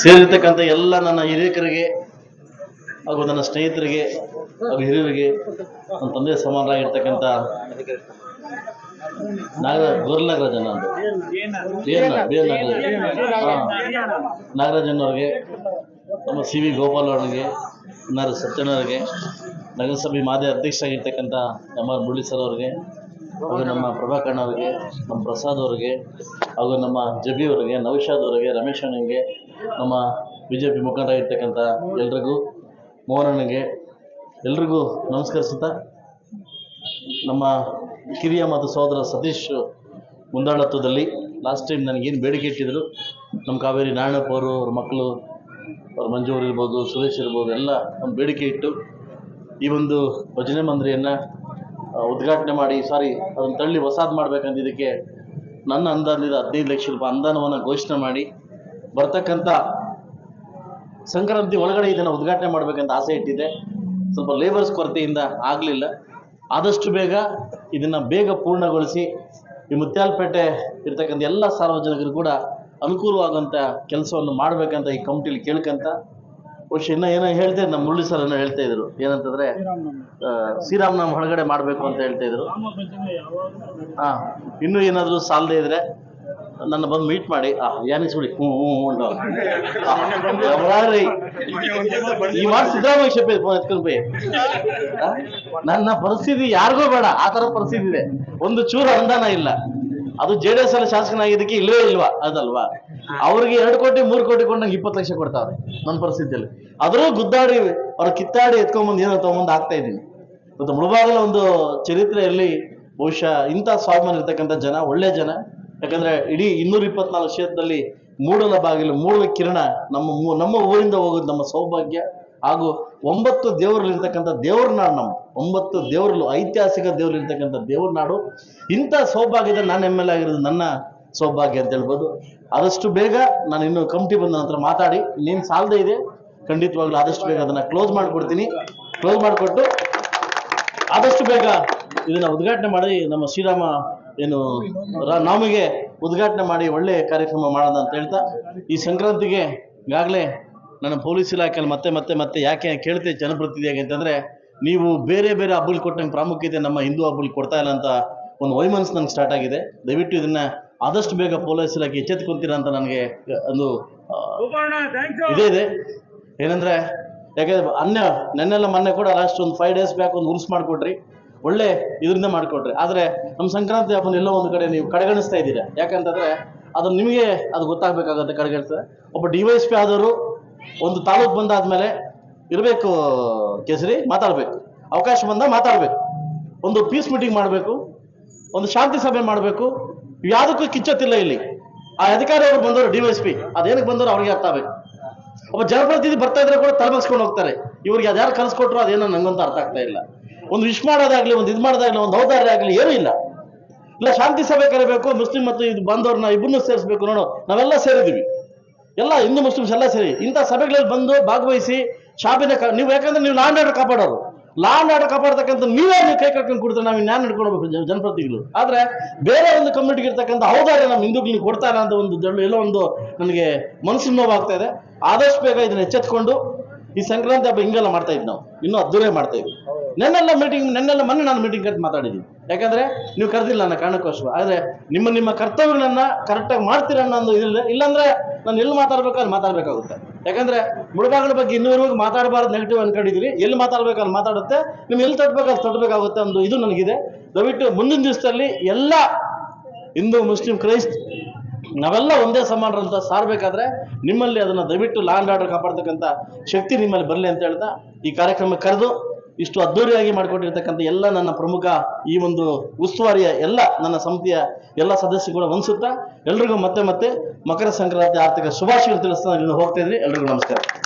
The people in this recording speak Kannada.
ಸೇರಿರ್ತಕ್ಕಂಥ ಎಲ್ಲ ನನ್ನ ಹಿರಿಯಕರಿಗೆ ಹಾಗೂ ನನ್ನ ಸ್ನೇಹಿತರಿಗೆ ಹಾಗೂ ಹಿರಿಯರಿಗೆ ನನ್ನ ತಂದೆ ಸಮಾನರಾಗಿರ್ತಕ್ಕಂಥ ನಾಗರ ಗೋರ್ನಗರ ನಾನು ನಾಗರಾಜನವ್ರಿಗೆ, ನಮ್ಮ ಸಿ ವಿ ಗೋಪಾಲ್ ಅವರಿಗೆ ನಾರ ಸತ್ಯನವ್ರಿಗೆ ನಗರಸಭೆ ಮಾಜಿ ಅಧ್ಯಕ್ಷರಾಗಿರ್ತಕ್ಕಂಥ ಎಂ ಆರ್ ಮುರಳಿ ಸರ್ ಅವರಿಗೆ ಹಾಗೂ ನಮ್ಮ ಪ್ರಭಾಕರ್ಣ ಅವರಿಗೆ, ನಮ್ಮ ಪ್ರಸಾದ್ ಅವರಿಗೆ, ಹಾಗೂ ನಮ್ಮ ಜಬಿ ಅವರಿಗೆ, ನೌಶಾದ್ ಅವರಿಗೆ, ರಮೇಶ್ ನಮ್ಮ ಬಿ ಜೆ ಪಿ ಮುಖಂಡರಾಗಿರ್ತಕ್ಕಂಥ ಎಲ್ರಿಗೂ ಮೋಹನನಿಗೆ ಎಲ್ರಿಗೂ ನಮಸ್ಕರಿಸುತ್ತಾ, ನಮ್ಮ ಕಿರಿಯ ಮತ್ತು ಸಹೋದರ ಸತೀಶ್ ಮುಂದಾಳತ್ವದಲ್ಲಿ ಲಾಸ್ಟ್ ಟೈಮ್ ನನಗೇನು ಬೇಡಿಕೆ ಇಟ್ಟಿದ್ರು, ನಮ್ಮ ಕಾವೇರಿ ನಾರಾಯಣಪ್ಪ ಅವರು, ಅವ್ರ ಮಕ್ಕಳು, ಅವ್ರ ಮಂಜು ಅವರು ಇರ್ಬೋದು, ಸುರೇಶ್ ಇರ್ಬೋದು, ಎಲ್ಲ ಒಂದು ಬೇಡಿಕೆ ಇಟ್ಟು ಈ ಒಂದು ಭಜನೆ ಮಂದಿರೆಯನ್ನು ಉದ್ಘಾಟನೆ ಮಾಡಿ, ಸಾರಿ, ಅದನ್ನು ತಳ್ಳಿ ಹೊಸಾದ್ ಮಾಡ್ಬೇಕಂತಿದ್ದಕ್ಕೆ ನನ್ನ ಅಂದಾಜಿದ ಹದಿನೈದು ಲಕ್ಷ ರೂಪಾಯಿ ಅನುದಾನವನ್ನು ಘೋಷಣೆ ಮಾಡಿ, ಬರ್ತಕ್ಕಂಥ ಸಂಕ್ರಾಂತಿ ಒಳಗಡೆ ಇದನ್ನು ಉದ್ಘಾಟನೆ ಮಾಡಬೇಕಂತ ಆಸೆ ಇಟ್ಟಿದೆ ಸ್ವಲ್ಪ ಲೇಬರ್ಸ್ ಕೊರತೆಯಿಂದ ಆಗಲಿಲ್ಲ. ಆದಷ್ಟು ಬೇಗ ಇದನ್ನು ಬೇಗ ಪೂರ್ಣಗೊಳಿಸಿ, ಈ ಮುತ್ಯಾಲಪೇಟೆ ಇರ್ತಕ್ಕಂಥ ಎಲ್ಲ ಸಾರ್ವಜನಿಕರು ಕೂಡ ಅನುಕೂಲವಾಗುವಂಥ ಕೆಲಸವನ್ನು ಮಾಡಬೇಕಂತ ಈ ಕಮಿಟಿಲಿ ಕೇಳ್ಕೊಂತ ಬಹುಶಃ ಇನ್ನೂ ಏನೋ ಹೇಳ್ತಾ ನಮ್ಮ ಮುರಳಿ ಸರ್ ಏನೋ ಹೇಳ್ತಾ ಇದ್ರು. ಏನಂತಂದ್ರೆ ಶ್ರೀರಾಮನಾಮ ಹೊರಗಡೆ ಮಾಡಬೇಕು ಅಂತ ಹೇಳ್ತಾ ಇದ್ರು. ಹಾ ಇನ್ನೂ ಏನಾದರೂ ಸಾಲದೇ ಇದ್ರೆ ನನ್ನ ಬಂದು ಮೀಟ್ ಮಾಡಿ ಆ ಯಾನಿಸ್ ಬಿಡಿ ಹ್ಞೂ ಹ್ಞೂ ಹ್ಞೂ? ಈ ಮಾತು ಸಿದ್ದರಾಮಯ್ಯ ಶಪ್ಪೆ ಫೋನ್ ಎತ್ಕೊಂಡು ನನ್ನ ಪರಿಸ್ಥಿತಿ ಯಾರಿಗೂ ಬೇಡ ಆ ಥರ ಪರಿಸ್ಥಿತಿ ಇದೆ. ಒಂದು ಚೂರು ಅನುದಾನ ಇಲ್ಲ. ಅದು ಜೆ ಡಿ ಎಸ್ ಅಲ್ಲಿ ಶಾಸಕನಾಗಿದ್ದಕ್ಕೆ ಇಲ್ವೇ ಇಲ್ವಾ? ಅದಲ್ವಾ? ಅವ್ರಿಗೆ ಎರಡು ಕೋಟಿ ಮೂರು ಕೋಟಿ ಕೊಟ್ಟು ನಂಗೆ ಇಪ್ಪತ್ತು ಲಕ್ಷ ಕೊಡ್ತಾವ್ರೆ ನನ್ನ ಪರಿಸ್ಥಿತಿಯಲ್ಲಿ. ಆದರೂ ಗುದ್ದಾಡಿ ಅವ್ರ ಕಿತ್ತಾಡಿ ಎತ್ಕೊಂಬಂದು ಏನೋ ತಗೊಂಬಂದು ಆಗ್ತಾ ಇದ್ದೀನಿ. ಮತ್ತು ಮುಳುಬಾಗಲ ಒಂದು ಚರಿತ್ರೆಯಲ್ಲಿ ಬಹುಶಃ ಇಂಥ ಸ್ವಾಭಿಮಾನ ಇರ್ತಕ್ಕಂಥ ಜನ ಒಳ್ಳೆ ಜನ. ಯಾಕಂದ್ರೆ ಇಡೀ ಇನ್ನೂರ ಇಪ್ಪತ್ನಾಲ್ಕು ಕ್ಷೇತ್ರದಲ್ಲಿ ಮೂಡಲ ಬಾಗಿಲು ಮೂಡಲ ಕಿರಣ ನಮ್ಮ ನಮ್ಮ ಊರಿಂದ ಹೋಗೋದು ನಮ್ಮ ಸೌಭಾಗ್ಯ. ಹಾಗೂ ಒಂಬತ್ತು ದೇವರಲ್ಲಿರ್ತಕ್ಕಂಥ ದೇವ್ರ ನಾಡು ನಮ್ಮ. ಒಂಬತ್ತು ದೇವರಲು ಐತಿಹಾಸಿಕ ದೇವರಲ್ಲಿರ್ತಕ್ಕಂಥ ದೇವ್ರ ನಾಡು. ಇಂಥ ಸೌಭಾಗ್ಯದ ನಾನು ಎಂ ಎಲ್ ಆಗಿರೋದು ನನ್ನ ಸೌಭಾಗ್ಯ ಅಂತ ಹೇಳ್ಬೋದು. ಆದಷ್ಟು ಬೇಗ ನಾನು ಇನ್ನು ಕಮಿಟಿ ಬಂದ ನಂತರ ಮಾತಾಡಿ. ನೀನು ಸಾಲದೇ ಇದೆ. ಖಂಡಿತವಾಗ್ಲೂ ಆದಷ್ಟು ಬೇಗ ಅದನ್ನು ಕ್ಲೋಸ್ ಮಾಡಿಕೊಡ್ತೀನಿ. ಕ್ಲೋಸ್ ಮಾಡಿಕೊಟ್ಟು ಆದಷ್ಟು ಬೇಗ ಇದನ್ನು ಉದ್ಘಾಟನೆ ಮಾಡಿ ನಮ್ಮ ಶ್ರೀರಾಮ ಏನು ನಮಗೆ ಉದ್ಘಾಟನೆ ಮಾಡಿ ಒಳ್ಳೆ ಕಾರ್ಯಕ್ರಮ ಮಾಡೋಣ ಅಂತ ಹೇಳ್ತಾ. ಈ ಸಂಕ್ರಾಂತಿಗೆ ಈಗಾಗಲೇ ನನ್ನ ಪೊಲೀಸ್ ಇಲಾಖೆಯಲ್ಲಿ ಮತ್ತೆ ಮತ್ತೆ ಮತ್ತೆ ಯಾಕೆ ಕೇಳ್ತೀವಿ ಜನಪ್ರತಿನಿಧಿಯಾಗಿ ಅಂತಂದರೆ ನೀವು ಬೇರೆ ಬೇರೆ ಹಬ್ಬಗಳು ಕೊಟ್ಟಂಗೆ ಪ್ರಾಮುಖ್ಯತೆ ನಮ್ಮ ಹಿಂದೂ ಹಬ್ಬಗಳು ಕೊಡ್ತಾ ಇಲ್ಲ ಅಂತ ಒಂದು ವೈಮನಸ್ ನಂಗೆ ಸ್ಟಾರ್ಟ್ ಆಗಿದೆ. ದಯವಿಟ್ಟು ಇದನ್ನ ಆದಷ್ಟು ಬೇಗ ಪೊಲೀಸ್ ಇಲಾಖೆ ಎಚ್ಚೆತ್ಕೊಂತೀರ ಅಂತ ನನಗೆ ಒಂದು ಇದೇ ಇದೆ. ಏನಂದರೆ ಯಾಕಂದ್ರೆ ಅನ್ಯ ನೆನ್ನೆಲ್ಲ ಮೊನ್ನೆ ಕೂಡ ಲಾಸ್ಟ್ ಒಂದು ಫೈವ್ ಡೇಸ್ ಬ್ಯಾಕ್ ಒಂದು ಉರ್ಸ್ ಮಾಡಿಕೊಟ್ರಿ. ಒಳ್ಳೆ ಇದರಿಂದ ಮಾಡಿಕೊಟ್ರಿ. ಆದರೆ ನಮ್ಮ ಸಂಕ್ರಾಂತಿ ಹಬ್ಬನ ಎಲ್ಲೋ ಒಂದು ಕಡೆ ನೀವು ಕಡೆಗಣಿಸ್ತಾ ಇದ್ದೀರಾ. ಯಾಕಂತಂದರೆ ಅದು ನಿಮಗೆ ಅದು ಗೊತ್ತಾಗಬೇಕಾಗತ್ತೆ ಕಡೆಗಣಿಸ್ತದೆ ಒಬ್ಬ ಡಿ ವೈ ಎಸ್ ಪಿ ಆದವರು ಒಂದು ತಾಲೂಕು ಬಂದಾದ್ಮೇಲೆ ಇರಬೇಕು ಕೇಸರಿ, ಮಾತಾಡಬೇಕು. ಅವಕಾಶ ಬಂದ ಮಾತಾಡಬೇಕು. ಒಂದು ಪೀಸ್ ಮೀಟಿಂಗ್ ಮಾಡಬೇಕು. ಒಂದು ಶಾಂತಿ ಸಭೆ ಮಾಡಬೇಕು. ಯಾವುದಕ್ಕೂ ಕಿಚ್ಚತ್ತಿಲ್ಲ ಇಲ್ಲಿ. ಆ ಅಧಿಕಾರಿ ಅವರು ಬಂದವರು ಡಿ ವೈ ಎಸ್ ಪಿ ಅದೇನಕ್ಕೆ ಬಂದವರು ಅವ್ರಿಗೆ ಆಗಬೇಕು. ಒಬ್ಬ ಜನಪ್ರತಿನಿಧಿ ಬರ್ತಾ ಇದ್ರೆ ಕೂಡ ತಲೆಬಸ್ಕೊಂಡು ಹೋಗ್ತಾರೆ. ಇವ್ರಿಗೆ ಅದ್ಯಾರು ಕಲಿಸ್ಕೊಟ್ರು ಅದೇನೋ ನಂಗಂತೂ ಅರ್ಥ ಆಗ್ತಾ ಇಲ್ಲ. ಒಂದು ವಿಶ್ ಮಾಡೋದಾಗ್ಲಿ, ಒಂದು ಇದು ಮಾಡೋದಾಗ್ಲಿ, ಒಂದು ಔದಾರ್ಯ ಆಗಲಿ ಏನೂ ಇಲ್ಲ. ಇಲ್ಲ, ಶಾಂತಿ ಸಭೆ ಕರಿಬೇಕು, ಮುಸ್ಲಿಂ ಮತ್ತು ಇದು ಬಂದವ್ರನ್ನ ಇಬ್ಬರನ್ನೂ ಸೇರಿಸ್ಬೇಕು ನೋಡೋ. ನಾವೆಲ್ಲ ಸೇರಿದ್ದೀವಿ. ಎಲ್ಲ ಹಿಂದೂ ಮುಸ್ಲಿಮ್ಸ್ ಎಲ್ಲ ಸೇರಿ ಇಂಥ ಸಭೆಗಳಲ್ಲಿ ಬಂದು ಭಾಗವಹಿಸಿ ಶಾಪಿನ ನೀವು ಯಾಕಂದ್ರೆ ನೀವು ಲ್ಯಾಂಡ್ ಆರ್ಡರ್ ಕಾಪಾಡೋರು. ಲ್ಯಾಂಡ್ ಆರ್ಡರ್ ಕಾಪಾಡ್ತಕ್ಕಂಥ ನೀವೇ ನೀವು ಕೈ ಕಟ್ಕೊಂಡು ಕೊಡ್ತಾರೆ ನಾವು ನ್ಯಾಯ ಜನ- ಜನಪ್ರತಿನಿಧಿಗಳು. ಆದ್ರೆ ಬೇರೆ ಒಂದು ಕಮ್ಯುನಿಟಿಗೆ ಇರ್ತಕ್ಕಂಥ ಹೌದಾರೆ ನಮ್ಮ ಹಿಂದೂಗಳಿಗೆ ಕೊಡ್ತಾರೆ ಅಂತ ಒಂದು ಎಲ್ಲೋ ಒಂದು ನನಗೆ ಮನಸ್ಸು ನೋವಾಗ್ತಾ ಇದೆ. ಆದಷ್ಟು ಬೇಗ ಇದನ್ನ ಎಚ್ಚೆತ್ಕೊಂಡು ಈ ಸಂಕ್ರಾಂತಿ ಹಬ್ಬ ಹಿಂಗೆಲ್ಲ ಮಾಡ್ತಾ ಇದ್ವಿ ನಾವು. ಇನ್ನೂ ಅದ್ದೂರೇ ಮಾಡ್ತಾ ಇದ್ವಿ. ನೆನ್ನೆಲ್ಲ ಮೀಟಿಂಗ್ ನೆನ್ನೆಲ್ಲ ಮೊನ್ನೆ ನಾನು ಮೀಟಿಂಗ್ ಕರೆದು ಮಾತಾಡಿದ್ದೀನಿ. ಯಾಕಂದ್ರೆ ನೀವು ಕರೆದಿಲ್ಲ ನನ್ನ ಕಾರಣಕ್ಕೋಸ್ಕರ. ಆದರೆ ನಿಮ್ಮ ನಿಮ್ಮ ಕರ್ತವ್ಯಗಳನ್ನ ಕರೆಕ್ಟಾಗಿ ಮಾಡ್ತೀರ ಅನ್ನೋ ಇಲ್ಲ ಇಲ್ಲಾಂದರೆ ನಾನು ಎಲ್ಲಿ ಮಾತಾಡ್ಬೇಕಾದ್ರೆ ಮಾತಾಡಬೇಕಾಗುತ್ತೆ. ಯಾಕಂದ್ರೆ ಮುಳುಗಾಗಳ ಬಗ್ಗೆ ಇನ್ನೂವರೆಗೂ ಮಾತಾಡಬಾರ್ದು ನೆಗೆಟಿವ್ ಅನ್ಕೊಂಡಿದ್ದೀರಿ. ಎಲ್ಲಿ ಮಾತಾಡ್ಬೇಕಾದ್ರೆ ಮಾತಾಡುತ್ತೆ. ನೀವು ಎಲ್ಲಿ ತಟ್ಟಬೇಕಾದ್ರೆ ತಟ್ಟಬೇಕಾಗುತ್ತೆ ಅಂದು ಇದು ನನಗಿದೆ. ದಯವಿಟ್ಟು ಮುಂದಿನ ದಿವಸದಲ್ಲಿ ಎಲ್ಲ ಹಿಂದೂ, ಮುಸ್ಲಿಂ, ಕ್ರೈಸ್ತ್ ನಾವೆಲ್ಲ ಒಂದೇ ಸಮಾನರು ಅಂತ ಸಾರಬೇಕಾದ್ರೆ ನಿಮ್ಮಲ್ಲಿ ಅದನ್ನ ದಯವಿಟ್ಟು ಲಾ ಆರ್ಡರ್ ಕಾಪಾಡ್ತಕ್ಕಂಥ ಶಕ್ತಿ ನಿಮ್ಮಲ್ಲಿ ಬರಲಿ ಅಂತ ಹೇಳ್ತಾ ಈ ಕಾರ್ಯಕ್ರಮ ಕರೆದು ಇಷ್ಟು ಅದ್ದೂರಿಯಾಗಿ ಮಾಡಿಕೊಟ್ಟಿರ್ತಕ್ಕಂಥ ಎಲ್ಲ ನನ್ನ ಪ್ರಮುಖ ಈ ಒಂದು ಉಸ್ತುವಾರಿಯ ಎಲ್ಲ ನನ್ನ ಸಮಿತಿಯ ಎಲ್ಲ ಸದಸ್ಯರು ಕೂಡ ವಂದಿಸುತ್ತಾ ಎಲ್ರಿಗೂ ಮತ್ತೆ ಮತ್ತೆ ಮಕರ ಸಂಕ್ರಾಂತಿ ಆರ್ಥಿಕ ಶುಭಾಶಯ ತಿಳಿಸ್ತಾ ಇನ್ನು ಹೋಗ್ತಾ ಇದ್ರಿ ಎಲ್ರಿಗೂ ನಮಸ್ಕಾರ.